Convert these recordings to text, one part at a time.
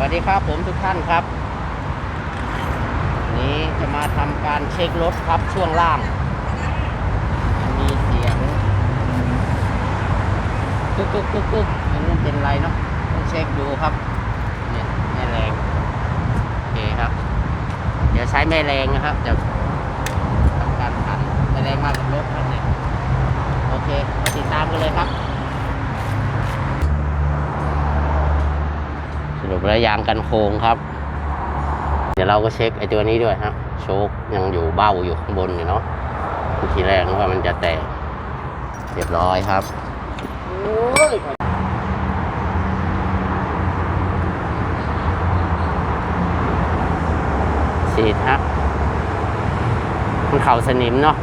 วัสดีครับผมทุกท่านครับ นี้จะมาทำการเช็ครถครับช่วงล่าง มีเสียงกึกกึกกึกกึกม่รู้เป็นไรเนาะต้องเช็คดูครับเนี่ยแม่แรงโอเคครับ เดี๋ยวใช้แม่แรงนะครับจะทำการขันแม่แรงมากับรถครับเนี่ยโอเคมาติดตามกันเลยครับ สรุปแล้วยางกันโค้งครับ เดี๋ยวเราก็เช็คไอ้ตัวนี้ด้วยฮะโชคยังอยู่เบ้าอยู่ข้างบนอยู่เนาะทีแรกนึกว่ามันจะแตกเรียบร้อยครับสีดฮะมันเข่าสนิมเนาะ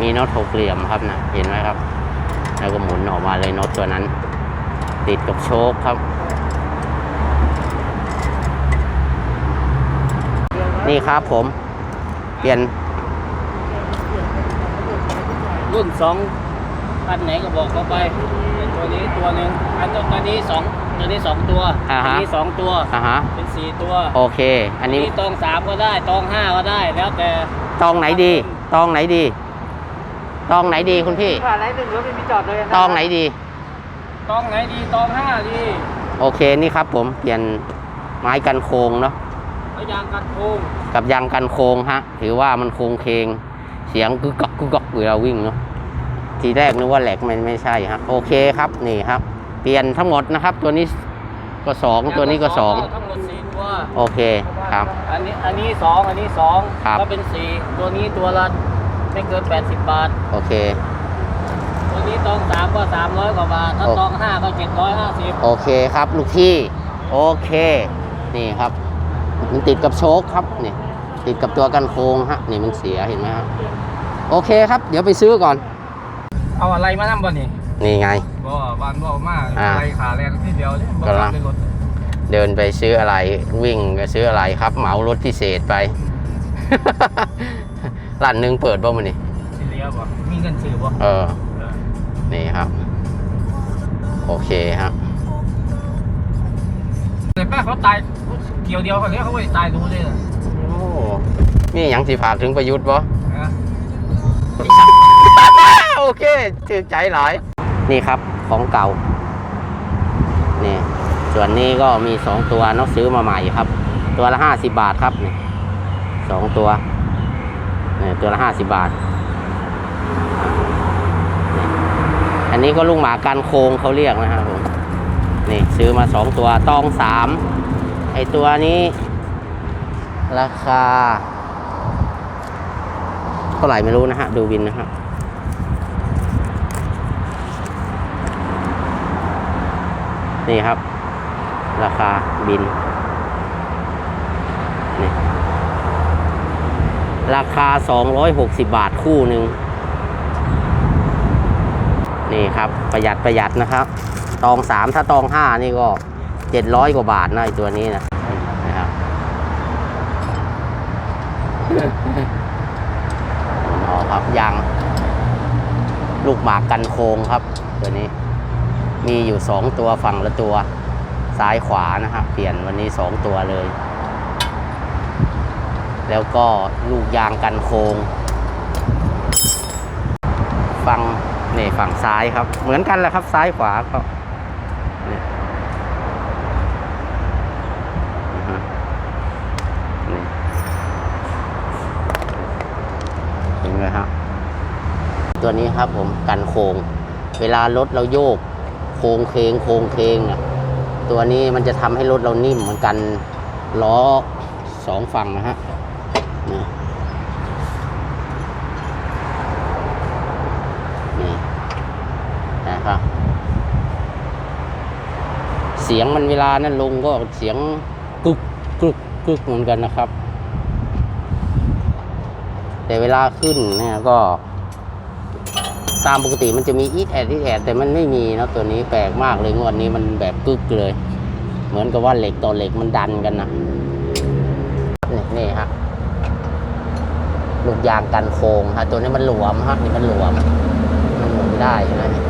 มีน็อตหกเหลี่ยมครับนะเห็นไหมครับ แล้วก็หมุนออกมาเลยน็อตตัวนั้น ติดกับโชคครับ นี่ครับผม เปลี่ยน รุ่นสองอันไหนก็บอกเขาไปเป็นตัวนี้ตัวหนึ่งอันตัวตัวนี้สองตัวนี้สองตัวอ่าฮะนี้สองตัว อะฮะเป็นสี่ตัวโอเค อันนี้ตองสามก็ได้ตองห้าก็ได้ แล้วแต่ตองไหนดีตองไหนดี ตองไหนดีคุณพี่ผ่านไหนหนึ่งแล้วไม่มีจอดเลยตองไหนดี ตองไหนดีตองห้าดี โอเคนี่ครับผมเปลี่ยนไม้กันโค้งเนาะแล้วยางกันโค้งกับยางกันโค้งฮะถือว่ามันโค้งเคงเสียงกึกกักกึกกักเวลาวิ่งเนาะทีแรกนึกว่าแหลกมันไม่ใช่ฮะโอเคครับนี่ครับ เปลี่ยนทั้งหมดนะครับ ตัวนี้ก็สองตัวนี้ก็สองทั้งหมดสี่ตัวโอเคครับ อันนี้อันนี้สองอันนี้สองครับก็เป็นสี่ตัวนี้ตัวละไม่เกินแปดสิบบาท โอเคตัวนี้ตองสามก็สามร้อยกว่าบาท ถ้าโอ้ตองห้าก็เจ็ดร้อยห้าสิบโอเคครับ ลูกพี่ โอเค นี่ครับมันติดกับโชคครับนี่ติดกับตัวกันโค้งฮะนี่มันเสียเห็นไหมครับโอเคครับ เดี๋ยวไปซื้อก่อน เอาอะไรมานั่งบ่นี่นี่ไงบ่บานบ่มากอ่าอะไรขาแรงที่เดียวเนี่ยบ่กำลังทำในรถเดินไปซื้ออะไรวิ่งก็ซื้ออะไรครับ เหมารถพิเศษไปร้านหนึ่งเปิดบ่มันนี่ สิเลียบ่มีเงินซื้อบ่เออ เออนี่ครับ โอเคครับแต่ป้าเขาตายเกี่ยวเดียวเขาเนี่ยเขาไม่ได้ตายรู้เลยนะโอ้นี่ยังสิฝากถึงประยุทธ์บ่ นะโอเคถือใจหลาย นี่ครับของเก่า นี่ ส่วนนี้ก็มีสองตัวเนกซื้อมาใหม่ครับ ตัวละห้าสิบาทครับนี่สองตัวนี่ตัวละห้าสิบาทนี่ อันนี้ก็ลุงหมากันโคงเขาเรียกนะครับผมนี่ซื้อมาสองตัวตองสามไอตัวนี้ ราคา เท่าไหร่ไม่รู้นะฮะ ดูบินนะฮะนี่ครับ ราคาบินนี่ราคา 260 บาทคู่หนึ่ง นี่ครับประหยัดประหยัดนะครับ ตองสามถ้าตองห้านี่ก็700กว่าบาทนะไอตัวนี้นะนะครับอ๋อครับยางลูกหมากกันโค้งครับ ตัวนี้ มีอยู่สองตัวฝั่งละตัวซ้ายขวานะครับ เปลี่ยนวันนี้สองตัวเลย แล้วก็ลูกยางกันโค้งฝั่ง นี่ฝั่งซ้ายครับ เหมือนกันแหละครับซ้ายขวาก็เนี่เห็นไหมครับตัวนี้ครับผมกันโค้งเวลารถเราโยก โค้งเคงโค้งเคงเนี่ยตัวนี้มันจะทำให้รถเรานิ่มเหมือนกันล้อสองฝั่งนะฮะนี่นี่นะครับ เสียงมันเวลานั้นลงก็เสียงกึกกึกกึกเหมือนกันนะครับ แต่เวลาขึ้นเนี่ยก็ ตามปกติมันจะมีอีทแอดอีทแอดแต่มันไม่มีนะตัวนี้แปลกมากเลยงวดนี้มันแบบกึกเลย เหมือนกับว่าเหล็กต่อเหล็กมันดันกันนะนี่นี่ฮะลูกยางกันโค้งฮะตัวนี้มันหลวมฮะนี่มันหลวมมันหมุนได้นะนี่นี่เปล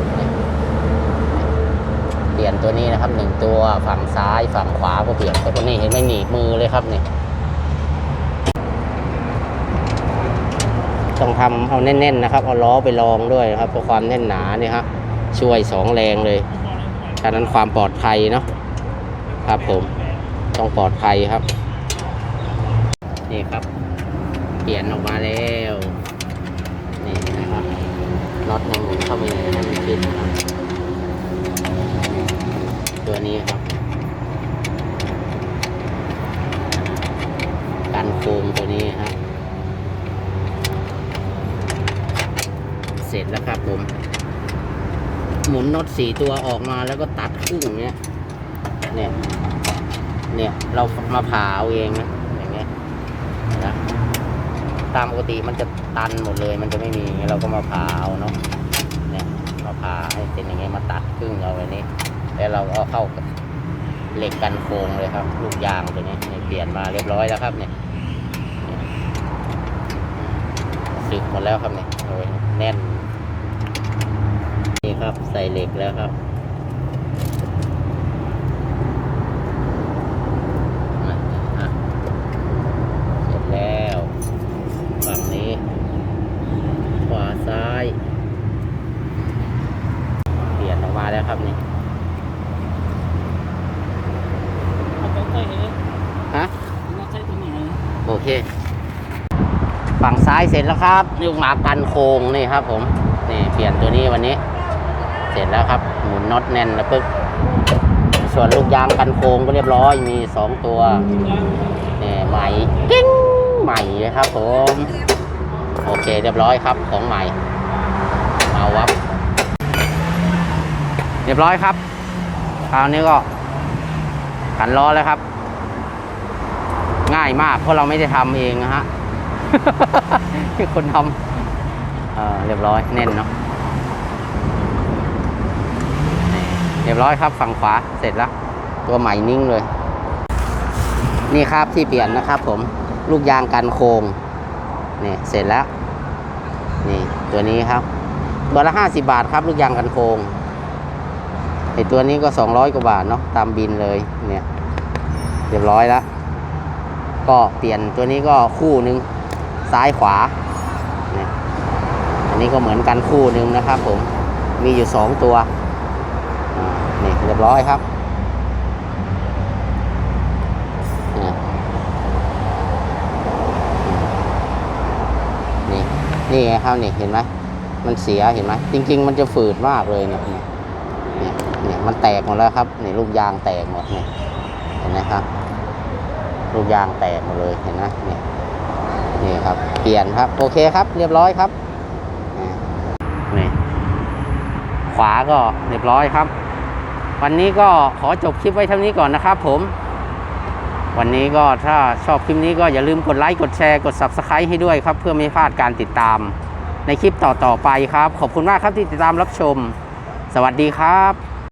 ี่ยน ตัวนี้นะครับหนึ่งตัวฝั่งซ้ายฝั่งขวาก็เปลี่ยนแต่ตัวนี้เห็นไม่หนีบมือเลยครับนี่ต้องทำเอาแน่นๆนะครับเอาล้อไปลองด้วยครับเพราะความแน่นหนาเนี่ยครับช่วยสองแรงเลยฉะนั้นความปลอดภัยเนาะครับผมต้องปลอดภัยครับนี่ครับ เปลี่ยนออกมาแล้วนี่นะครับน็อตยังหมุนเข้าไปให้มันขึ้นนะครับ ตัวนี้ครับการโค้งตัวนี้ครับ เสร็จแล้วครับผม หมุนน็อตสี่ตัวออกมาแล้วก็ตัดครึ่งเนี้ย เนี่ย เนี่ยเรามาผ่าเอาเองนะอย่างเงี้ยนะตามปกติมันจะตันหมดเลย มันจะไม่มีเงี้ยเราก็มาผ่าเอาเนาะเนี่ยมาผ่าให้เป็นอย่างเงี้ยมาตัดครึ่งเอาไว้นี่ แล้วเราก็เข้ากับเหล็กกันโค้งเลยครับ ลูกยางตัวนี้เปลี่ยนมาเรียบร้อยแล้วครับเนี่ยสึกหมดแล้วครับเนี่ยโอ้ยแน่นนี่ครับใส่เหล็กแล้วครับอะอะเสร็จแล้ว ฝั่งนี้ ขวาซ้าย เปลี่ยนออกมาแล้วครับนี่ เอาต้องใส่เอง ฮะ ต้องใส่ตัวนี้เอง โอเค ฝั่งซ้ายเสร็จแล้วครับลูกหมากันโคงนี่ครับ ผมนี่เปลี่ยนตัวนี้วันนี้ เสร็จแล้วครับหมุนน็อตแน่นแล้วปึ๊บส่วนลูกยางกันโคงก็เรียบร้อยมีสองตัวนี่ใหม่กิ้งใหม่ครับ ผมโอเคเรียบร้อยครับของใหม่เอาวับเรียบร้อยครับคราวนี้ก็ขันล้อแล้วครับ ง่ายมาก เพราะเราไม่ได้ทำเองนะฮะที่คนทำเเรียบร้อยแน่นเนาะเรียบร้อยครับฝั่งขวาเสร็จแล้ว ตัวใหม่นิ่งเลย นี่ครับที่เปลี่ยนนะครับ ผมลูกยางกันโคงนี่เสร็จแล้ว นี่ตัวนี้ครับ ตัวละห้าสิบาทครับ ลูกยางกันโคงไอตัวนี้ก็สองร้อยกว่าบาทเนาะตามบินเลยเนี่ย เรียบร้อยแล้ว ก็เปลี่ยนตัวนี้ก็คู่หนึ่งซ้ายขวานี่อันนี้ก็เหมือนกันคู่หนึ่งนะครับผม มีอยู่สองตัวนี่เรียบร้อยครับ นี่นี่ไงครับนี่เห็นไหม มันเสียเห็นไหม จริง ๆ มันจะฝืดมากเลยเนี่ยเนี่ยเนี่ยเนี่ยมันแตกหมดแล้วครับนี่ลูกยางแตกหมดเนี่ยเห็นไหมครับ ลูกยางแตกหมดเลยเห็นไหมนี่นี่ครับ เปลี่ยนครับ โอเคครับ เรียบร้อยครับนี่ขวาก็เรียบร้อยครับ วันนี้ก็ขอจบคลิปไว้เท่านี้ก่อนนะครับ ผม วันนี้ก็ถ้าชอบคลิปนี้ก็อย่าลืมกดไลค์กดแชร์กด Subscribe ให้ด้วยครับ เพื่อไม่พลาดการติดตาม ในคลิปต่อๆไปครับ ขอบคุณมากครับที่ติดตามรับชม สวัสดีครับ